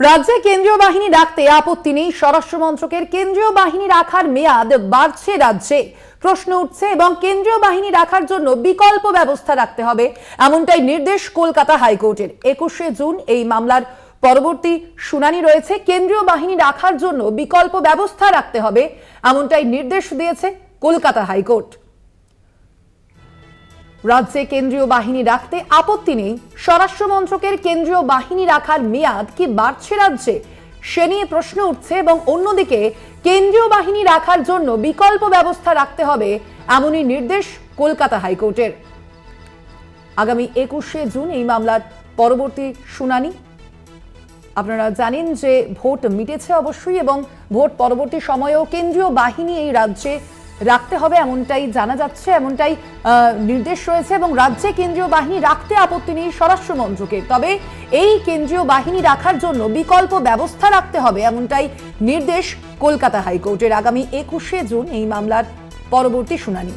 রাজ্যে কেন্দ্রীয় বাহিনী রাখতে আপত্তি নেই স্বরাষ্ট্র মন্ত্রকের। কেন্দ্রীয় বাহিনী রাখার মেয়াদ বাড়ছে রাজ্যে। প্রশ্ন উঠছে এবং কেন্দ্রীয় বাহিনী রাখার জন্য বিকল্প ব্যবস্থা রাখতে হবে, এমনটাই নির্দেশ কলকাতা হাইকোর্টের। একুশে জুন এই মামলার পরবর্তী শুনানি রয়েছে। কেন্দ্রীয় বাহিনী রাখার জন্য বিকল্প ব্যবস্থা রাখতে হবে, এমনটাই নির্দেশ দিয়েছে কলকাতা হাইকোর্ট। রাজ্যে কেন্দ্রীয় বাহিনী রাখতে আপত্তি নেই। স্বরাষ্ট্র মন্ত্রকের কেন্দ্রীয় বাহিনী রাখার মেয়াদ কি বাড়ছে রাজ্যে? সে নিয়ে প্রশ্ন উঠছে এবং অন্যদিকে কেন্দ্রীয় বাহিনী রাখার জন্য বিকল্প ব্যবস্থা রাখতে হবে এমনই নির্দেশ কলকাতা হাইকোর্টের। আগামী একুশে জুন এই মামলার পরবর্তী শুনানি। আপনারা জানেন যে ভোট মিটেছে অবশ্যই এবং ভোট পরবর্তী সময়েও কেন্দ্রীয় বাহিনী এই রাজ্যে রাখতে হবে, এমনটাই জানা যাচ্ছে, এমনটাই নির্দেশ রয়েছে এবং রাজ্যে কেন্দ্রীয় বাহিনী রাখতে আপত্তি নেই স্বরাষ্ট্র মন্ত্রকের। তবে এই কেন্দ্রীয় বাহিনী রাখার জন্য বিকল্প ব্যবস্থা রাখতে হবে, এমনটাই নির্দেশ কলকাতা হাইকোর্টের। আগামী একুশে জুন এই মামলার পরবর্তী শুনানি।